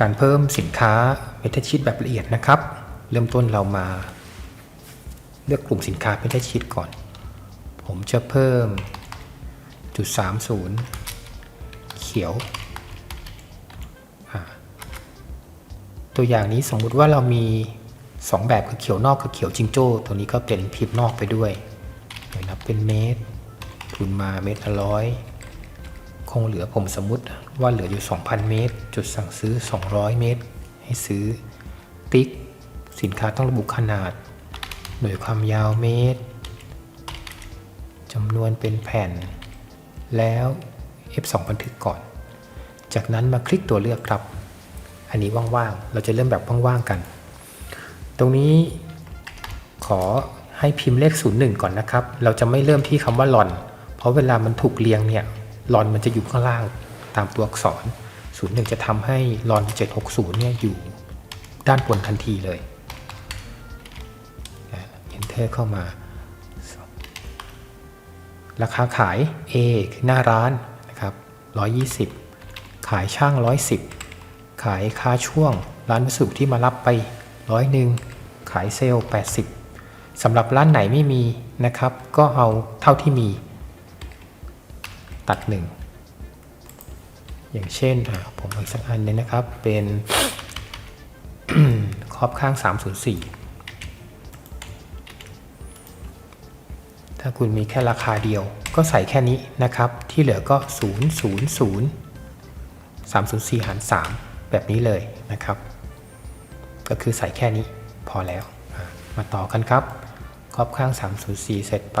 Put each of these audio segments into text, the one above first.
การเพิ่มสินค้าเมทัลชีตแบบละเอียดนะครับ เริ่มต้นเรามาเลือกกลุ่มสินค้าเมทัลชีตก่อน ผมจะเพิ่มจุด30 เขียว ตัวอย่างนี้สมมุติว่าเรามี 2 แบบคือเขียวนอกกับเขียวจิงโจ้ ตัวนี้ก็เป็นพิมพ์นอกไปด้วยเดี๋ยวนับเป็นเมตรทุนมาเมตรละร้อย งเหลือผมสมมติว่าเหลืออยู่ 2,000 เมตร จุดสั่งซื้อ 200 เมตร ให้ซื้อ ติ๊ก สินค้าต้องระบุขนาด หน่วยความยาวเมตรจำนวนเป็นแผ่น แล้ว F2 บันทึกก่อน จากนั้นมาคลิกตัวเลือกครับ อันนี้ว่างๆ เราจะเริ่มแบบว่างๆกัน ตรงนี้ขอให้พิมพ์เลข 01 ก่อนนะครับ เราจะไม่เริ่มที่คำว่าหลอน เพราะเวลามันถูกเรียงเนี่ย ลอนมันจะอยู่ข้างล่างตามตัวอักษร 01 จะทำให้ลอน 760 เนี่ยอยู่ด้านบนทันทีเลยอะ Enter เข้ามา ราคาขาย A คือหน้าร้านนะครับ 120 ขายช่าง 110 ขายค่าช่วง ร้านวัสดุที่มารับไปร้อยหนึ่งขายเซลล์80สำหรับร้านไหนไม่มีนะครับ ก็เอาเท่าที่มี ตัด 1 อย่างเช่นผมอีกสักอันนึงนะครับ เป็นครอบข้าง 304 ถ้าคุณมีแค่ราคาเดียวก็ใส่แค่นี้นะครับ ที่เหลือก็ 0 0 0 304 หาร 3 แบบนี้เลยนะครับ ก็คือใส่แค่นี้พอแล้ว มาต่อกันครับ ครอบข้าง 304 เสร็จไป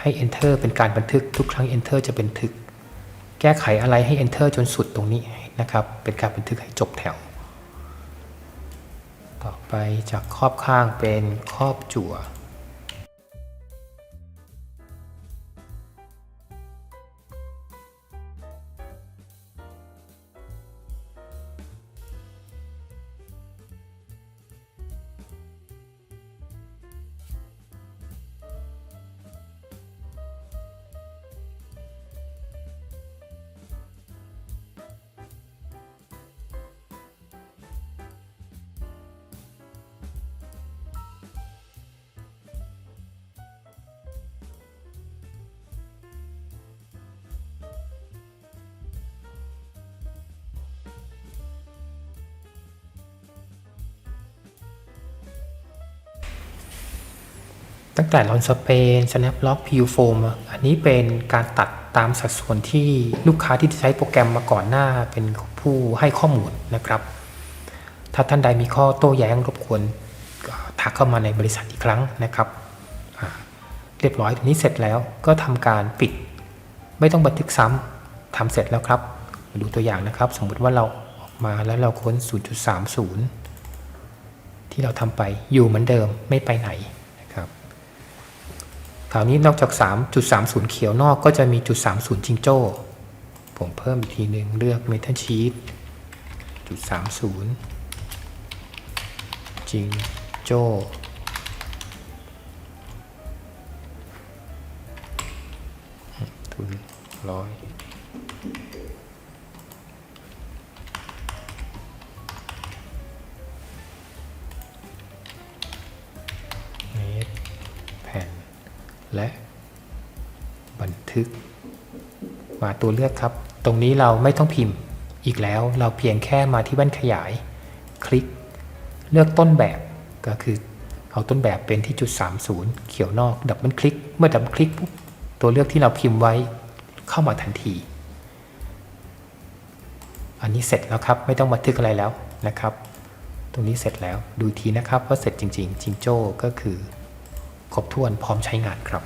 ให้ Enter เป็นการบันทึกทุกครั้ง Enter จะบันทึก แก้ไขอะไรให้ Enter จนสุดตรงนี้นะครับ เป็นการบันทึกให้จบแถว ต่อไปจากครอบข้างเป็นครอบจั่ว ตั้งแต่ลอนสเปน Snap Lock PU Foam อันนี้เป็นการตัดตามสัดส่วนที่ลูกค้าที่ใช้โปรแกรมมาก่อนหน้าเป็นผู้ให้ข้อมูลนะครับ ถ้าท่านใดมีข้อโต้แย้งรบกวนทักเข้ามาในบริษัทอีกครั้งนะครับเรียบร้อยตรงนี้เสร็จแล้วก็ทำการปิด ไม่ต้องบันทึกซ้ำทำเสร็จแล้วครับมาดูตัวอย่างนะครับ สมมุติว่าเราออกมาแล้วเราค้น 0.30 ที่เราทำไปอยู่เหมือนเดิมไม่ไปไหน คราวนี้นอกจาก 3.30 เขียวนอกก็จะมีจุด30 จิงโจ้ ผมเพิ่มอีกทีหนึ่งเลือก Metal Sheet จุด30 จิงโจ้ทุนร้อย และบันทึก มาตัวเลือกครับ ตรงนี้เราไม่ต้องพิมพ์อีกแล้วเราเพียงแค่มาที่แว่นขยาย คลิก เลือกต้นแบบก็คือเอาต้นแบบเป็นที่จุด 30 เขียวนอกดับเบิลคลิก เมื่อดับเบิลคลิกปุ๊บตัวเลือกที่เราพิมพ์ไว้เข้ามาทันที อันนี้เสร็จแล้วครับ ไม่ต้องบันทึกอะไรแล้วนะครับ ตรงนี้เสร็จแล้วดูทีนะครับว่าเสร็จจริง ๆ จิงโจ้ก็คือ ครบถ้วนพร้อมใช้งานครับ